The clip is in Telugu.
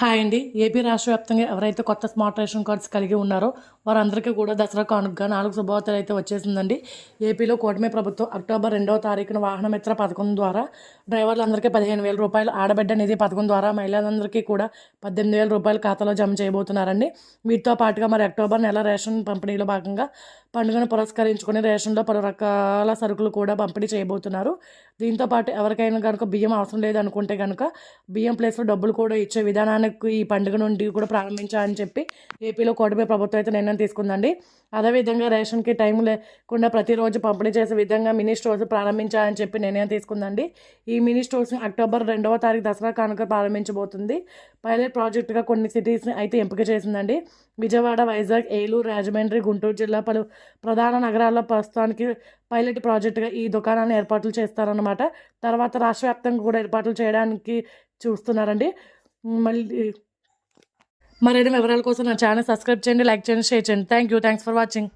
హాయ్ అండి. ఏపీ రాష్ట్ర వ్యాప్తంగా ఎవరైతే కొత్త స్మార్ట్ రేషన్ కార్డ్స్ కలిగి ఉన్నారో వారందరికీ కూడా దసరా కానుకగా నాలుగు శుభవార్తలు అయితే వచ్చేసిందండి. ఏపీలో కూటమి ప్రభుత్వం అక్టోబర్ రెండవ తారీఖున వాహన మిత్ర పథకం ద్వారా డ్రైవర్లందరికీ పదిహేను వేల రూపాయలు ఆడబిడ్డ నిధి పథకం ద్వారా మహిళలందరికీ కూడా పద్దెనిమిది వేల రూపాయలు ఖాతాలో జమ చేయబోతున్నారండి. వీటితో పాటుగా మరి అక్టోబర్ నెల రేషన్ పంపిణీలో భాగంగా పండుగను పురస్కరించుకుని రేషన్లో పలు రకాల సరుకులు కూడా పంపిణీ చేయబోతున్నారు. దీంతో పాటు ఎవరికైనా కనుక బియ్యం అవసరం లేదనుకుంటే కనుక బియ్యం ప్లేస్లో డబ్బులు కూడా ఇచ్చే విధానానికి ఈ పండుగ నుండి కూడా ప్రారంభించాలని చెప్పి ఏపీలో కూటమి ప్రభుత్వం అయితే నిర్ణయం తీసుకుందండి. అదేవిధంగా రేషన్కి టైం లేకుండా ప్రతిరోజు పంపిణీ చేసే విధంగా మినీ స్టోర్స్ ప్రారంభించాలని చెప్పి నిర్ణయం తీసుకుందండి. ఈ మినీ స్టోర్స్ అక్టోబర్ రెండవ తారీఖు దసరా కానుక ప్రారంభించబోతుంది. పైలట్ ప్రాజెక్టుగా కొన్ని సిటీస్ని అయితే ఎంపిక చేసిందండి. విజయవాడ వైజాగ్ ఏలూరు రాజమండ్రి గుంటూరు జిల్లా పలు ప్రధాన నగరాల్లో ప్రస్తుతానికి పైలట్ ప్రాజెక్టుగా ఈ దుకాణాన్ని ఏర్పాట్లు చేస్తారన్నమాట. తర్వాత రాష్ట్ర వ్యాప్తంగా కూడా ఏర్పాట్లు చేయడానికి చూస్తున్నారండి. మళ్ళీ మరిన్ని వివరాల కోసం నా ఛానల్ సబ్స్క్రైబ్ చేయండి లైక్ చేయండి షేర్ చేయండి. Thank you thanks for watching